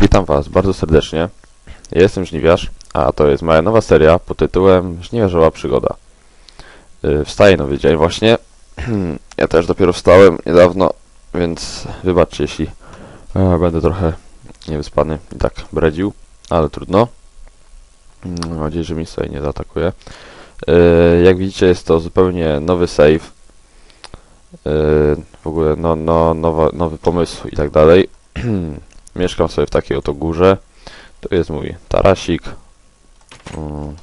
Witam Was bardzo serdecznie. Jestem Żniwiarz, a to jest moja nowa seria pod tytułem Żniwiarzowa Przygoda. Yy, Wstaje nowy dzień właśnie. Ja też dopiero wstałem niedawno, więc wybaczcie, jeśli e, będę trochę niewyspany i tak bredził, ale trudno. Mm, Mam nadzieję, że mi sobie nie zaatakuje. Yy, Jak widzicie, jest to zupełnie nowy save. Yy, W ogóle no, no, nowa, nowy pomysł i tak dalej. Mieszkam sobie w takiej oto górze. Tu jest mój tarasik. Mm,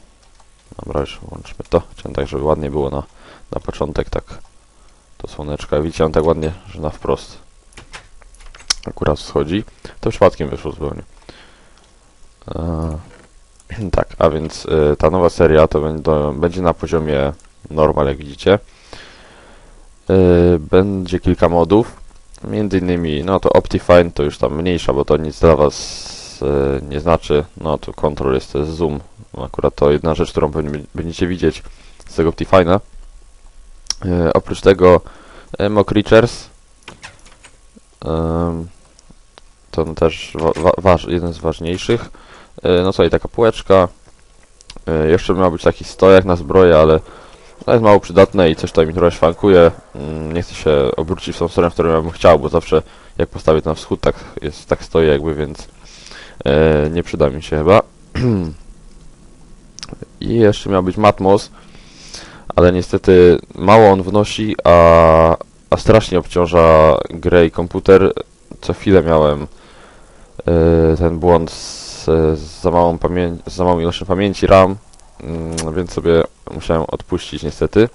Dobra, już włączmy to. Chciałem tak, żeby ładnie było na, na początek, tak to słoneczko. Widzicie, on tak ładnie, że na wprost akurat wschodzi. To przypadkiem wyszło zupełnie. Eee, tak, a więc y, ta nowa seria to będą, będzie na poziomie normal, jak widzicie. Y, będzie kilka modów. Między innymi, no to Optifine to już tam mniejsza, bo to nic dla Was e, nie znaczy. No to Control jest to jest Zoom. No, akurat to jedna rzecz, którą pewnie będziecie widzieć z tego Optifine'a. E, oprócz tego e, Creatures. Em, to też wa wa jeden z ważniejszych. E, no co i taka półeczka. E, jeszcze miał być taki stojak na zbroję, ale to jest mało przydatne i coś tutaj mi trochę szwankuje. Mm, Nie chcę się obrócić w tą stronę, w którą ja bym chciał, bo zawsze jak postawię to na wschód, tak jest, tak stoi jakby, więc e, nie przyda mi się chyba. I jeszcze miał być Matmos, ale niestety mało on wnosi, a, a strasznie obciąża grę i komputer. Co chwilę miałem e, ten błąd z, z za małą z za małą ilością pamięci RAM, mm, więc sobie musiałem odpuścić niestety.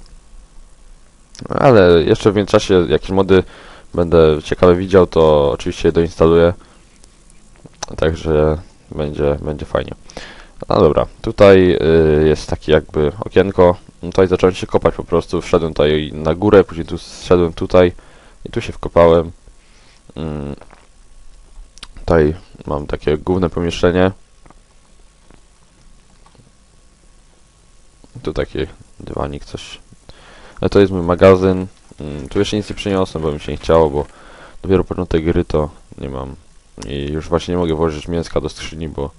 Ale jeszcze w międzyczasie jakieś mody będę ciekawe widział, to oczywiście je doinstaluję. Także będzie, będzie fajnie. No dobra, tutaj y, jest takie jakby okienko. Tutaj zacząłem się kopać po prostu, wszedłem tutaj na górę, później tu zszedłem tutaj i tu się wkopałem. Mm. Tutaj mam takie główne pomieszczenie. Tu taki dywanik, coś. Ale to jest mój magazyn. Mm, Tu jeszcze nic nie przyniosłem, bo mi się nie chciało, bo dopiero początek gry to nie mam. I już właśnie nie mogę włożyć mięska do skrzyni, bo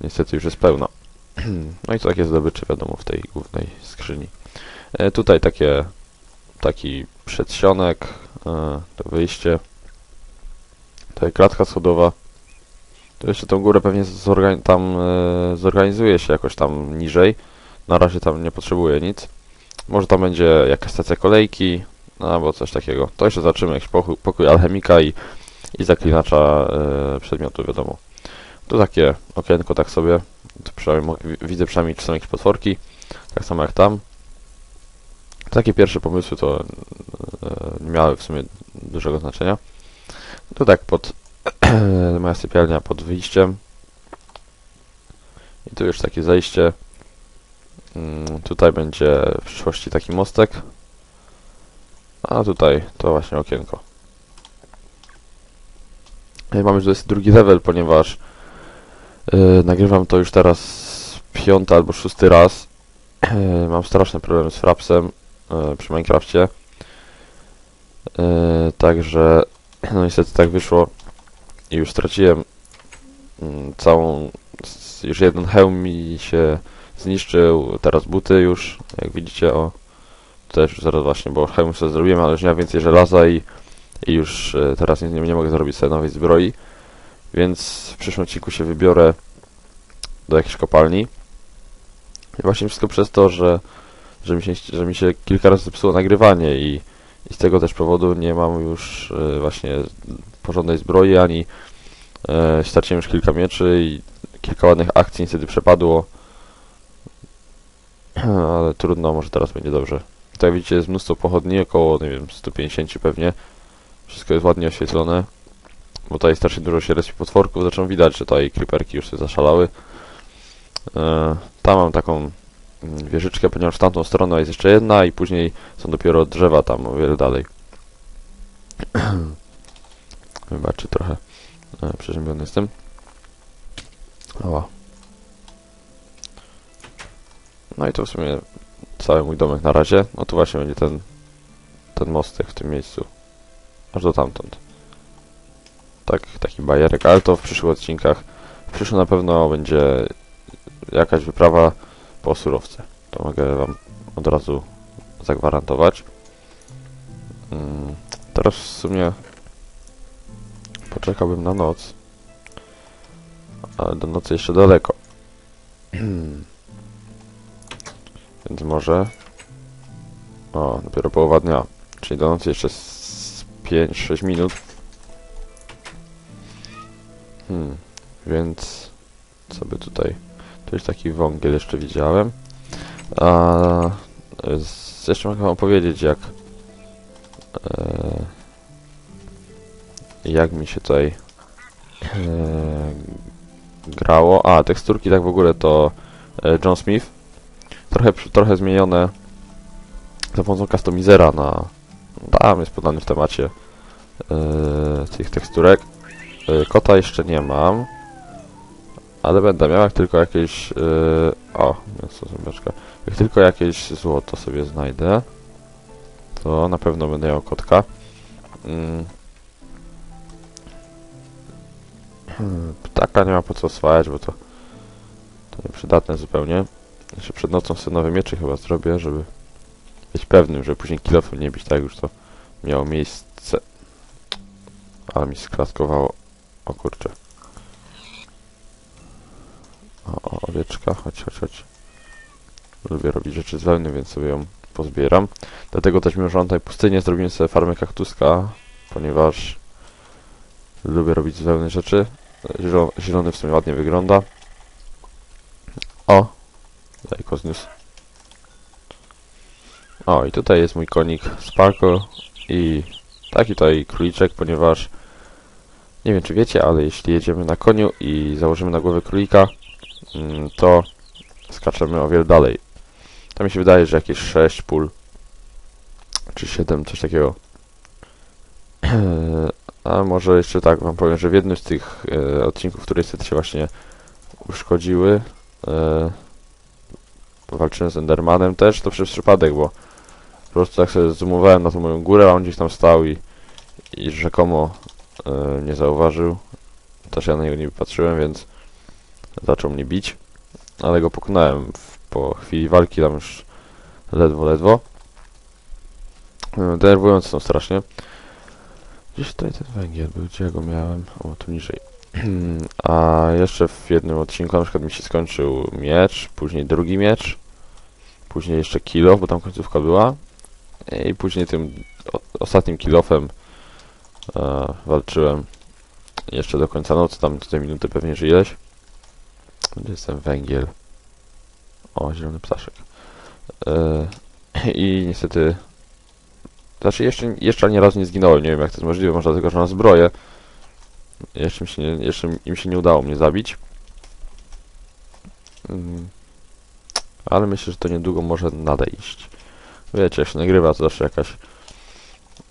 niestety już jest pełna. No i to takie zdobycze wiadomo w tej głównej skrzyni. E, tutaj takie taki przedsionek, e, to wyjście. Tutaj klatka schodowa. To jeszcze tą górę pewnie zorgan tam e, zorganizuje się jakoś tam niżej. Na razie tam nie potrzebuję nic. Może tam będzie jakaś stacja kolejki, no, albo coś takiego. To jeszcze zobaczymy, jakiś pokój, pokój alchemika i, i zaklinacza e, przedmiotu, wiadomo. Tu takie okienko, tak sobie. Tu przynajmniej widzę przynajmniej, czy są jakieś potworki. Tak samo jak tam. Takie pierwsze pomysły to e, nie miały w sumie dużego znaczenia. Tu tak pod moja sypialnia pod wyjściem. I tu już takie zejście. Mm, Tutaj będzie w przyszłości taki mostek. A tutaj to właśnie okienko. I Mamy już 22 level, ponieważ yy, nagrywam to już teraz piąty albo szósty raz. Yy, mam straszne problemy z frapsem yy, przy Minecrafcie. Yy, także no niestety tak wyszło i już straciłem mm, całą już jeden hełm mi się zniszczył, teraz buty już, jak widzicie, o też zaraz właśnie, bo hełm sobie zrobiłem, ale już nie mam więcej żelaza i, i już e, teraz nie, nie mogę zrobić sobie nowej zbroi, więc w przyszłym odcinku się wybiorę do jakiejś kopalni. I właśnie wszystko przez to, że, że, mi, się, że mi się kilka razy zepsuło nagrywanie i, i z tego też powodu nie mam już e, właśnie porządnej zbroi, ani e, straciłem już kilka mieczy i kilka ładnych akcji niestety przepadło. Ale trudno, może teraz będzie dobrze. Tutaj widzicie jest mnóstwo pochodni, około, nie wiem, 150 pewnie. Wszystko jest ładnie oświetlone. Bo tutaj strasznie dużo się respi potworków, zresztą widać, że tutaj creeperki już się zaszalały. E, tam mam taką wieżyczkę, ponieważ w tamtą stronę jest jeszcze jedna i później są dopiero drzewa tam o wiele dalej. Wybaczcie trochę. E, przeziębiony jestem. Ała. No i to w sumie cały mój domek na razie. No tu właśnie będzie ten ten mostek w tym miejscu. Aż do tamtąd. tak, taki bajerek, ale to w przyszłych odcinkach. W przyszłym na pewno będzie jakaś wyprawa po surowce. To mogę wam od razu zagwarantować. Mm, teraz w sumie poczekałbym na noc. Ale do nocy jeszcze daleko. Więc może... O, dopiero połowa dnia. Czyli do nocy jeszcze z 5-6 minut. Hmm, więc... Co by tutaj... Jest taki wągiel jeszcze widziałem. A... Z, jeszcze mogę wam powiedzieć jak... E, jak mi się tutaj... E, grało. A, teksturki tak w ogóle to e, John Smith. Trochę, trochę zmienione za pomocą customizera na... Tam jest podany w temacie e, tych teksturek. E, kota jeszcze nie mam. Ale będę miał, jak tylko jakieś... E, o, mięso zębiaczka. Jak tylko jakieś złoto sobie znajdę, to na pewno będę miał kotka. Mm. Ptaka nie ma po co oswajać, bo to, to nieprzydatne zupełnie. Jeszcze przed nocą sobie nowe miecze chyba zrobię, żeby być pewnym, że później kilofem nie bić, tak już to miało miejsce. Ale mi sklaskowało. O kurczę. O, o, owieczka, chodź, chodź, chodź. Lubię robić rzeczy z więc sobie ją pozbieram. Dlatego też mimo, że tutaj pustynię, zrobimy sobie farmę kaktuska, ponieważ lubię robić z rzeczy. Zielo- Zielony w sumie ładnie wygląda. O! Jajko zniósł. O, i tutaj jest mój konik Sparkle i taki tutaj króliczek, ponieważ nie wiem czy wiecie, ale jeśli jedziemy na koniu i założymy na głowę królika, to skaczemy o wiele dalej. To mi się wydaje, że jakieś 6 pól czy 7, coś takiego. A może jeszcze tak wam powiem, że w jednym z tych e, odcinków, które niestety się właśnie uszkodziły, e, walczyłem z Endermanem też, to przez przypadek, bo po prostu tak sobie zoomowałem na tą moją górę, a on gdzieś tam stał i, i rzekomo e, nie zauważył. Też ja na niego nie patrzyłem, więc zaczął mnie bić, ale go pokonałem po chwili walki, tam już ledwo, ledwo. Denerwujące są strasznie. Gdzieś tutaj ten węgiel był, gdzie go miałem? O, tu niżej. A jeszcze w jednym odcinku na przykład mi się skończył miecz, później drugi miecz, później jeszcze kilo, bo tam końcówka była i później tym ostatnim kilofem e, walczyłem jeszcze do końca nocy, tam tutaj minuty pewnie żyjesz. Gdzie jest ten węgiel? O, zielony ptaszek. E, I niestety znaczy jeszcze, jeszcze ani razu nie zginąłem, nie wiem jak to jest możliwe, może dlatego, że mam zbroję. Jeszcze, się nie, jeszcze im się nie udało mnie zabić. Mm. Ale myślę, że to niedługo może nadejść. Wiecie, jak się nagrywa, to zawsze jakaś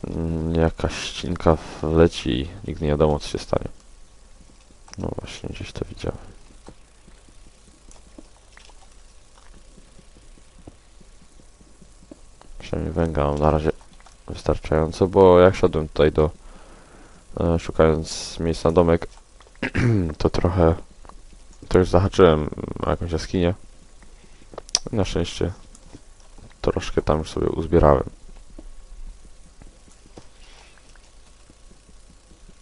mm, jakaś ścinka wleci i nigdy nie wiadomo, co się stanie. No właśnie, gdzieś to widziałem. Przynajmniej węgla mam na razie wystarczająco, bo jak szedłem tutaj do e, szukając miejsca na domek to trochę to już zahaczyłem na jakąś jaskinię. Na szczęście troszkę tam już sobie uzbierałem.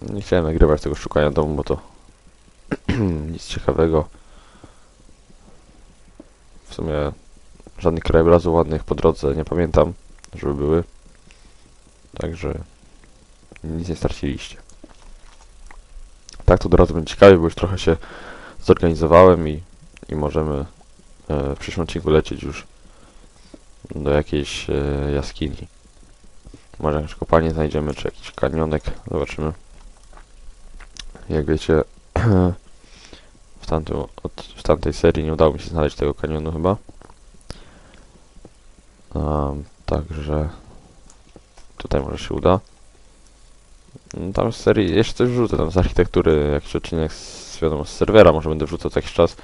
Nie chciałem nagrywać tego szukania domu, bo to nic ciekawego. W sumie żadnych krajobrazów ładnych po drodze nie pamiętam, żeby były Także nic nie straciliście. Tak to od będzie ciekawie, bo już trochę się zorganizowałem i, i możemy e, w przyszłym odcinku lecieć już do jakiejś e, jaskini. Może jakąś kopalnię znajdziemy, czy jakiś kanionek. Zobaczymy. Jak wiecie, w, tamtym, od, w tamtej serii nie udało mi się znaleźć tego kanionu chyba. Um, także tutaj może się uda. Mm, Tam z serii, jeszcze coś wrzucę tam z architektury, jakiś odcinek z, wiadomo, z serwera, może będę wrzucał jakiś czas,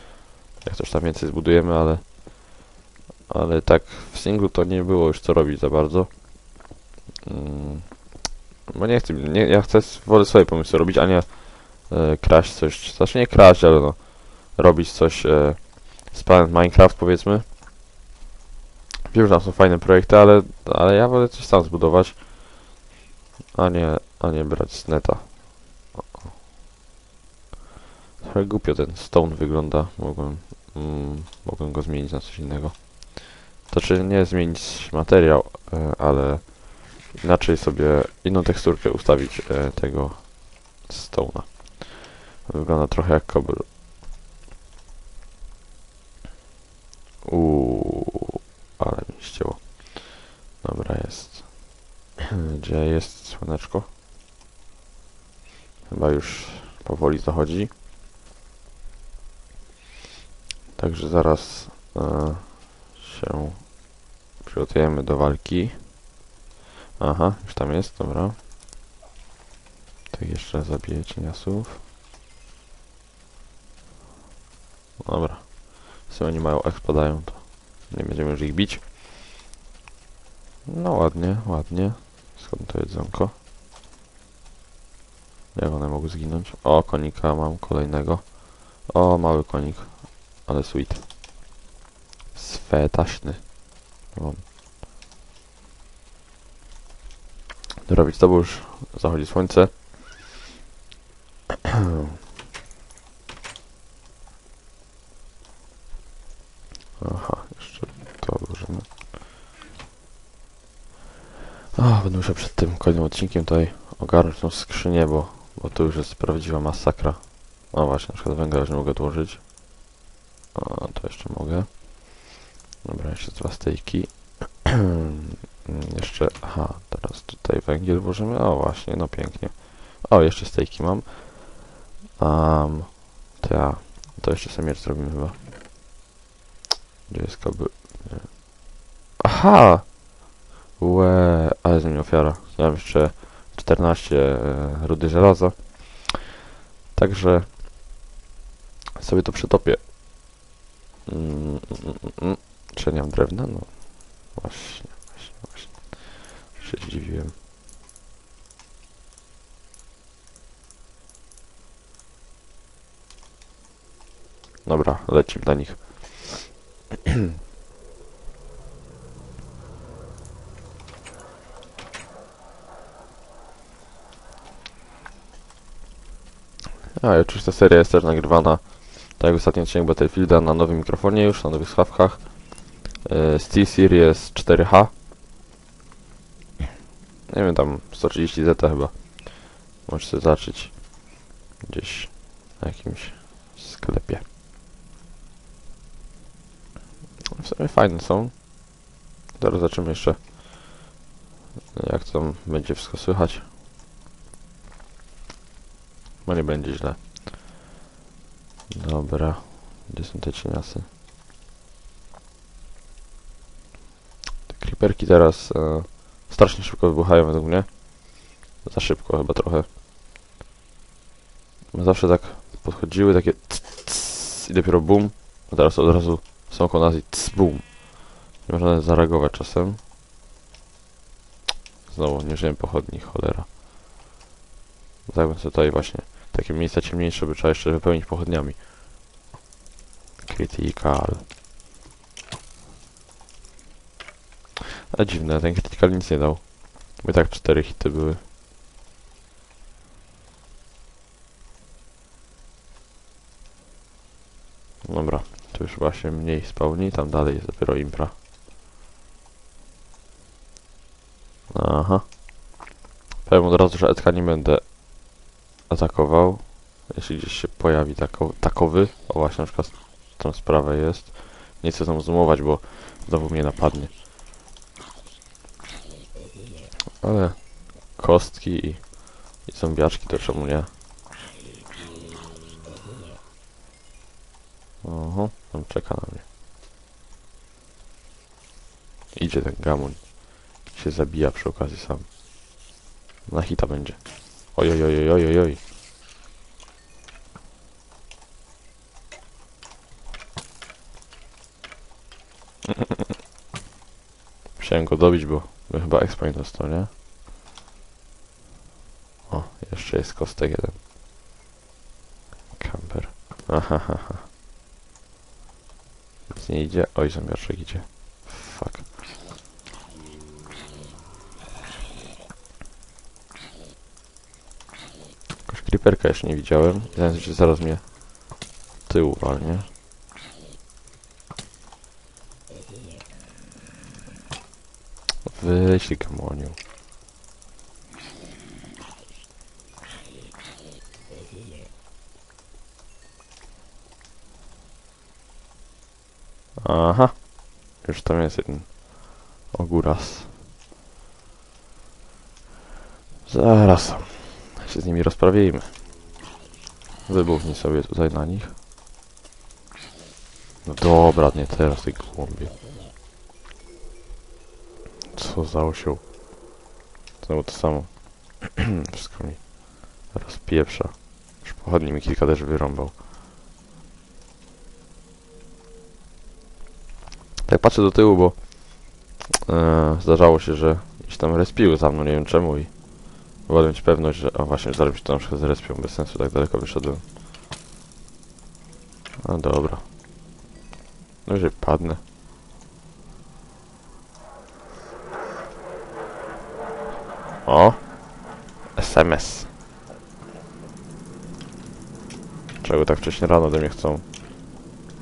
jak coś tam więcej zbudujemy, ale ale tak w singlu to nie było już co robić za bardzo. Mm, bo nie chcę, nie, ja chcę, wolę swoje pomysły robić, a nie e, kraść coś, znaczy nie kraść, ale no robić coś e, z Planet Minecraft powiedzmy. Wiem, że tam są fajne projekty, ale, ale ja wolę coś sam zbudować, a nie, a nie brać z neta. Trochę głupio ten stone wygląda, mogłem, mm, mogłem go zmienić na coś innego. To czy nie zmienić materiał, e, ale inaczej sobie inną teksturkę ustawić e, tego stone'a. Wygląda trochę jak kobyl. Uuu, ale mi ścięło. Dobra, jest. Gdzie jest słoneczko? Chyba już powoli zachodzi. Także zaraz e, się przygotujemy do walki. Aha, już tam jest, dobra. Tak jeszcze zabiję cieniasów. Dobra. Jeśli oni mają ekspadają, to nie będziemy już ich bić. No ładnie, ładnie. To jedzonko? Jak one mogły zginąć? O, konika mam kolejnego. O, mały konik. Ale sweet. Swetaśny. Mam. Robić to, już zachodzi słońce. Aha, jeszcze to odłożymy. Musiał przed tym kolejnym odcinkiem tutaj ogarnąć tą skrzynię, bo, bo to już jest prawdziwa masakra. O właśnie, na przykład węgla już nie mogę odłożyć. O, to jeszcze mogę. Dobra, jeszcze dwa stejki. jeszcze, aha, teraz tutaj węgiel włożymy. O właśnie, no pięknie. O, jeszcze stejki mam. Um, to ja, to jeszcze sobie zrobimy chyba. Gdzie jest koby... Aha! Łe, ale z mnie ofiara. Ja mam jeszcze 14 e, rudy żelaza. Także sobie to przetopię. Mm, mm, mm. Czy nie mam drewna? No właśnie, właśnie, właśnie. Się zdziwiłem. Dobra, lecimy na nich. A, i oczywiście ta seria jest też nagrywana, tak jak ostatni odcinek Battlefielda, na nowym mikrofonie już, na nowych słuchawkach. Yy, SteelSeries 4H. Nie wiem, tam 130 Z chyba. Możesz sobie zobaczyć gdzieś na jakimś sklepie. W sumie fajne są. Zaraz zobaczymy jeszcze jak tam będzie wszystko słychać. No nie będzie źle. Dobra. Gdzie są te cieniasy? Te creeperki teraz e, strasznie szybko wybuchają według mnie. Za szybko chyba trochę. Zawsze tak podchodziły takie ts, ts, i dopiero bum. A teraz od razu są koło i ts, bum. Nie można zareagować czasem. Znowu nie żyłem pochodni, cholera. Zajmę sobie tutaj właśnie takie miejsca ciemniejsze, by trzeba jeszcze wypełnić pochodniami. Critical. A dziwne, ten critical nic nie dał. I tak cztery hity były. Dobra, tu już się mniej spełni, tam dalej jest dopiero impra. Aha. Powiem od razu, że etka nie będę atakował. Jeśli gdzieś się pojawi tako, takowy. O właśnie, na przykład tą sprawę jest. Nie chcę tam zoomować, bo znowu mnie napadnie. Ale kostki i, i zombiaczki to czemu nie? Oho, on czeka na mnie. Idzie ten gamoń. Się zabija przy okazji sam. Na hita będzie. Oj, oj, oj, oj, oj, oj. Musiałem go dobić, bo chyba expo dostał, nie? O, jeszcze jest kostek jeden. Ahahaha. Nic nie idzie. Oj, zombiaczek idzie. Creeperka jeszcze nie widziałem. Zaraz, zaraz mnie tył walnie. Wyślij gamoniu. Aha. Już tam jest jeden ogóras. Zaraz. Się z nimi rozprawimy. Wybuchnij sobie tutaj na nich. No dobra, nie teraz tej głąbie. Co za osioł. Znowu to samo. Wszystko mi rozpieprza. Już pochodni mi kilka też wyrąbał. Tak patrzę do tyłu, bo e, zdarzało się, że gdzieś tam respiły za mną, nie wiem czemu i wolę mieć pewność, że... A właśnie, się tam na przykład zrespią, bez sensu, tak daleko wyszedłem. A dobra. No jeżeli padnę. O! SMS. Czego tak wcześnie rano ode mnie chcą?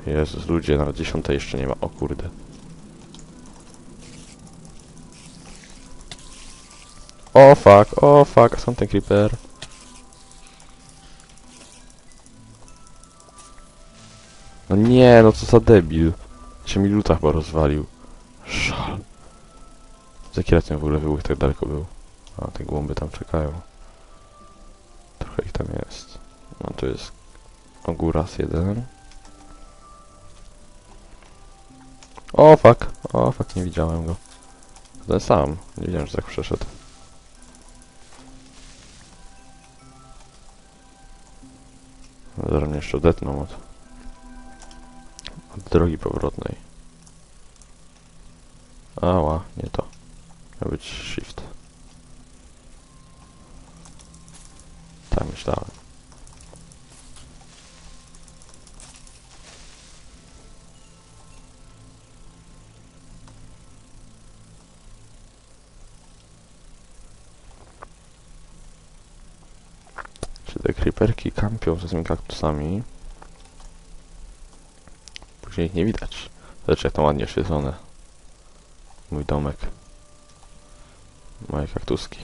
Jezus, ludzie, nawet dziesiątej jeszcze nie ma. O kurde. O fuck, o fuck, są ten creeper. No nie, no co za debil. Się mi luta chyba rozwalił. Szal. Z jaki w ogóle wybuch tak daleko był? A, te głąby tam czekają. Trochę ich tam jest. No to jest ogóras jeden. O fuck, o fuck, nie widziałem go. Ten sam, nie wiedziałem, że tak przeszedł. Zaraz mnie jeszcze odetną od, od drogi powrotnej. Ała, nie to. Miał być shift. Tak myślałem. Creeperki kampią za tymi kaktusami? Później ich nie widać. Lecz jak to ładnie oświetlone. Mój domek. Moje kaktuski.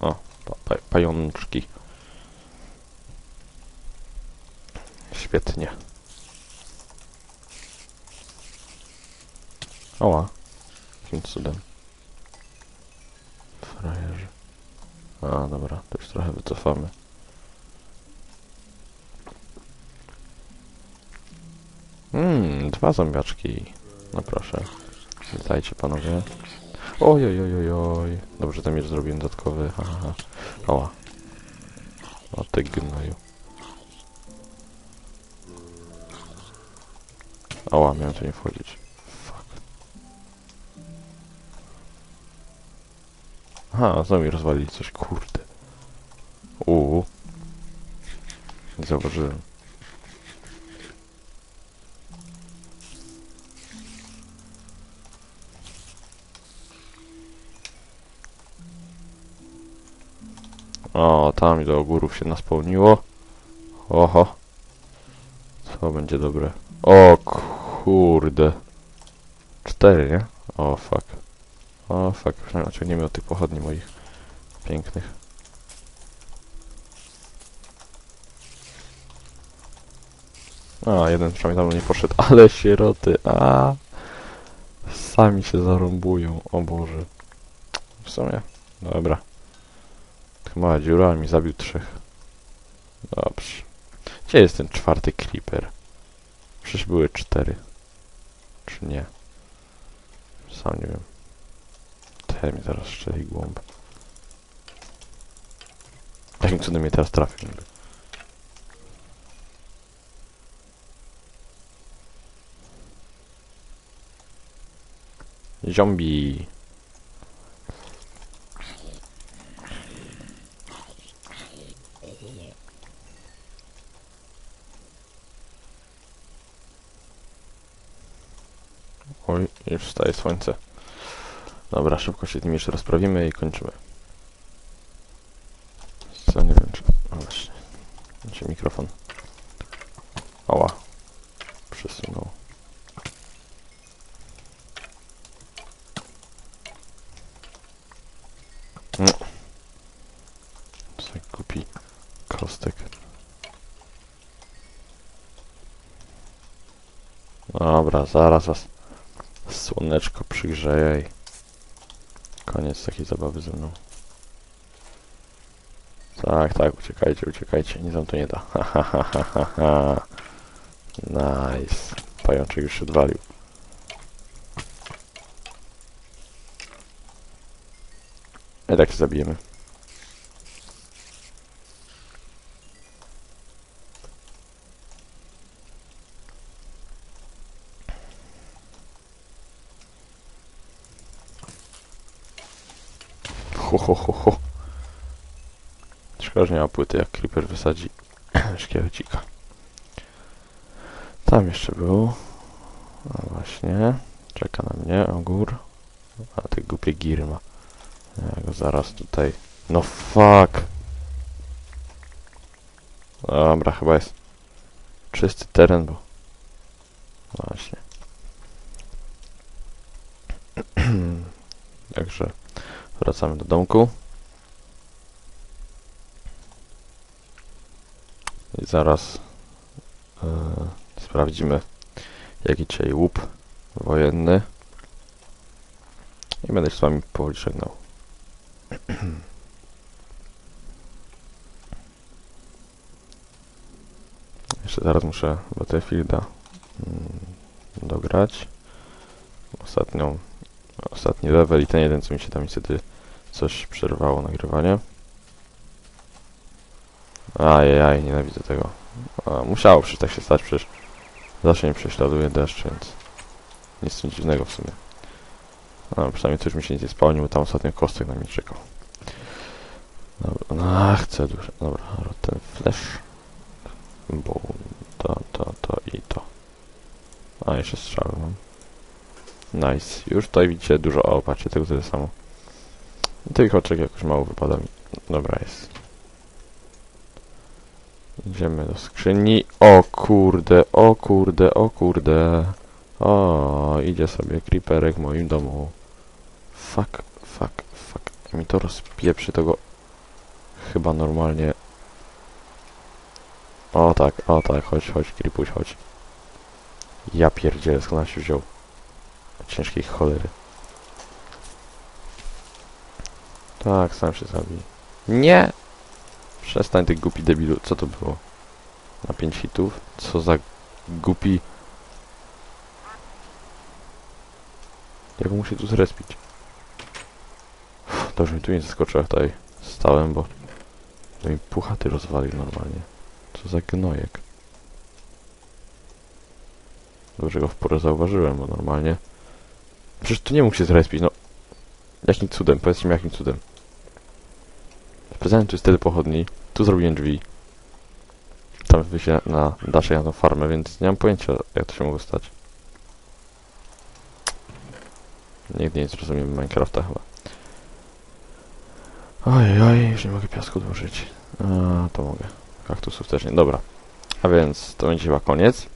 O, pa pa pajączki. Świetnie. Oła. Jakim cudem. Frajerzy. A, dobra, to już trochę wycofamy. Mmm, dwa zombiaczki. No proszę. Witajcie panowie. Oj, oj, oj, oj. Dobrze, ten miecz zrobiłem dodatkowy. Ha, ha, ha. Oła. O ty gnoju. Oła, miałem tu nie wchodzić. Aha, znowu mi rozwalili coś, kurde. Uuu. Nie Zauważyłem. O, tam do ogórów się naspełniło. Oho. Co będzie dobre? O kurde. Cztery, nie? O fuck. O fuck, przynajmniej ciągniemy od tych pochodni moich pięknych. A, jeden przynajmniej tam nie poszedł, ale sieroty, a Sami się zarąbują, o Boże. W sumie, dobra. Tylko dziura, mi zabił trzech. Dobrze. Gdzie jest ten czwarty creeper? Przecież były cztery. Czy nie? Sam nie wiem. Hej, mi zaraz strzeli głąb. Jakim cudem mnie teraz trafił niby. Zombie. Oj, już wstaje słońce. Szybko się z nim jeszcze rozprawimy i kończymy. Co, nie wiem czy... O właśnie. Gdzie mikrofon? Oła. Przesunął. No. Co za głupi kostek. Dobra, zaraz was słoneczko przygrzeje i koniec takiej zabawy ze mną. Tak, tak, uciekajcie, uciekajcie, nic wam to nie da. Ha, ha, ha, ha, ha. Nice. Pajączek już się odwalił. I tak się zabijemy. Szkoda, że nie ma płyty, jak Creeper wysadzi szkielecika. Tam jeszcze był. A właśnie. Czeka na mnie ogór. A ty głupie giry ma. Ja go zaraz tutaj... No fuck! Dobra, chyba jest czysty teren, bo... Właśnie. Także wracamy do domku. I zaraz e, sprawdzimy jaki dzisiaj łup wojenny. I będę się z wami powoli żegnał. Jeszcze zaraz muszę Battlefielda mm, dograć. Ostatnią, ostatni level i ten jeden, co mi się tam niestety coś przerwało nagrywanie. Ajajaj, nienawidzę tego. A, musiało przecież tak się stać, przecież zawsze mnie prześladuje deszcz, więc nic tym dziwnego w sumie. No, przynajmniej coś mi się nie spełnił, bo tam ostatnio kostek na mnie czekał. Dobra, no, chcę dużo. Dobra, ten flash. Bo to, to, to i to. A, jeszcze strzały mam. Nice. Już tutaj widzicie dużo, o, patrzcie, tego tyle samo. Tych oczek jakoś mało wypada mi. Dobra jest. Idziemy do skrzyni. O kurde, o kurde, o kurde. O, idzie sobie creeperek w moim domu. Fuck, fuck, fuck. Mi to rozpieprzy, to go chyba normalnie... O tak, o tak, chodź, chodź, creepuś, chodź. Ja pierdzielę, skąd się wziął. Ciężkiej cholery. Tak, sam się zabij. Nie! Przestań ty głupi debilu. Co to było? Na 5 hitów? Co za głupi... Jak mu się tu zrespić? Uff, Dobrze mi tu nie zaskoczyła tutaj. Stałem, bo... To mi puchaty rozwalił normalnie. Co za gnojek. Dobrze go w porę zauważyłem, bo normalnie... Przecież tu nie mógł się zrespić, no. Jakim cudem? Powiedzcie mi jakim cudem. Specjalnie tu jest tyle pochodni. Tu zrobiłem drzwi. Tam wyjście na dasze na tą farmę, więc nie mam pojęcia jak to się mogło stać. Nigdy nie zrozumiem Minecrafta chyba. Oj, oj, już nie mogę piasku odłożyć. A, to mogę. Kaktusów też nie. Dobra. A więc to będzie chyba koniec.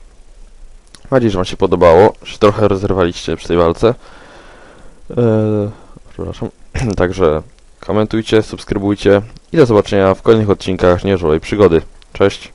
Mam nadzieję, że wam się podobało. Że trochę rozerwaliście przy tej walce. Eee, przepraszam. Także komentujcie, subskrybujcie i do zobaczenia w kolejnych odcinkach Nieżowej Przygody. Cześć!